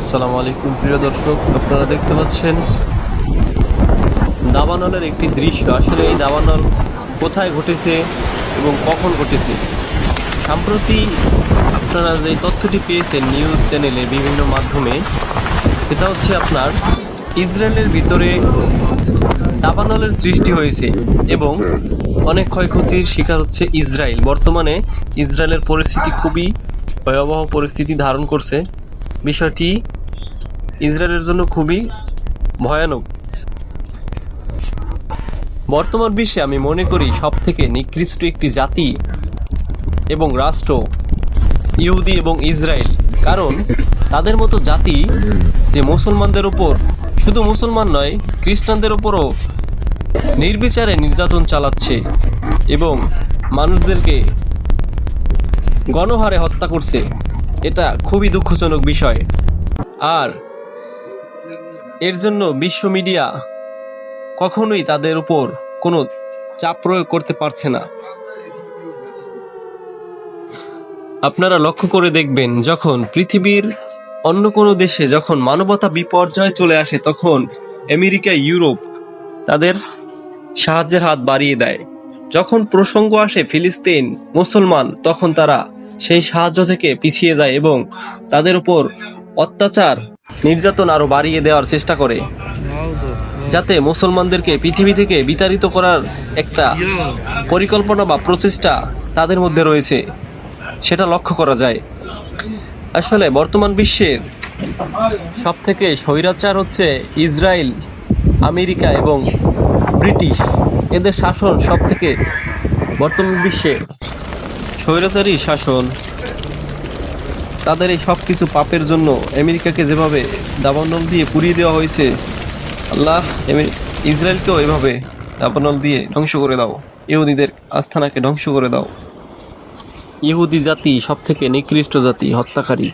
আসসালামু আলাইকুম, প্রিয় দর্শক, আপনারা দেখতে পাচ্ছেন দাবানলের একটি দৃশ্য। আসলে এই দাবানল কোথায় ঘটেছে এবং কখন ঘটেছে? সম্প্রতি আপনারা যে তথ্যটি পেয়েছেন নিউজ চ্যানেলে বিভিন্ন মাধ্যমে, সেটা হচ্ছে আপনার ইসরায়েলের ভিতরে দাবানলের সৃষ্টি হয়েছে এবং অনেক ক্ষয়ক্ষতির শিকার হচ্ছে ইসরায়েল। বর্তমানে ইসরায়েলের পরিস্থিতি খুবই ভয়াবহ পরিস্থিতি ধারণ করছে। বিষয়টি ইসরায়েলের জন্য খুবই ভয়ানক। বর্তমান বিশ্বে আমি মনে করি সব থেকে নিকৃষ্ট একটি জাতি এবং রাষ্ট্র ইহুদি এবং ইসরায়েল। কারণ তাদের মতো জাতি যে মুসলমানদের উপর, শুধু মুসলমান নয়, খ্রিস্টানদের উপরও নির্বিচারে নির্যাতন চালাচ্ছে এবং মানুষদেরকে গণহারে হত্যা করছে। এটা খুবই দুঃখজনক বিষয়। আর এর জন্য বিশ্ব মিডিয়া কখনোই তাদের উপর কোনো চাপ প্রয়োগ করতে পারছে না। আপনারা লক্ষ্য করে দেখবেন, যখন পৃথিবীর অন্য কোনো দেশে যখন মানবতা বিপর্যয় চলে আসে, তখন আমেরিকা, ইউরোপ তাদের সাহায্যের হাত বাড়িয়ে দেয়। যখন প্রসঙ্গ আসে ফিলিস্তিন, মুসলমান, তখন তারা সেই সাহায্য থেকে পিছিয়ে যায় এবং তাদের উপর অত্যাচার, নির্যাতন আরও বাড়িয়ে দেওয়ার চেষ্টা করে। যাতে মুসলমানদেরকে পৃথিবী থেকে বিতাড়িত করার একটা পরিকল্পনা বা প্রচেষ্টা তাদের মধ্যে রয়েছে, সেটা লক্ষ্য করা যায়। আসলে বর্তমান বিশ্বের সব থেকে স্বৈরাচার হচ্ছে ইসরায়েল, আমেরিকা এবং ব্রিটিশ। এদের শাসন সব থেকে বর্তমান বিশ্বে স্বৈরাচারী শাসন। তাদের এই সব কিছু পাপের জন্য আমেরিকাকে যেভাবে দাবানল দিয়ে পুড়িয়ে দেওয়া হয়েছে, আল্লাহ ইসরায়েলকেও এভাবে দাবানল দিয়ে ধ্বংস করে দাও। ইহুদিদের আস্থানাকে ধ্বংস করে দাও। ইহুদি জাতি সব থেকে নিকৃষ্ট জাতি, হত্যাকারী।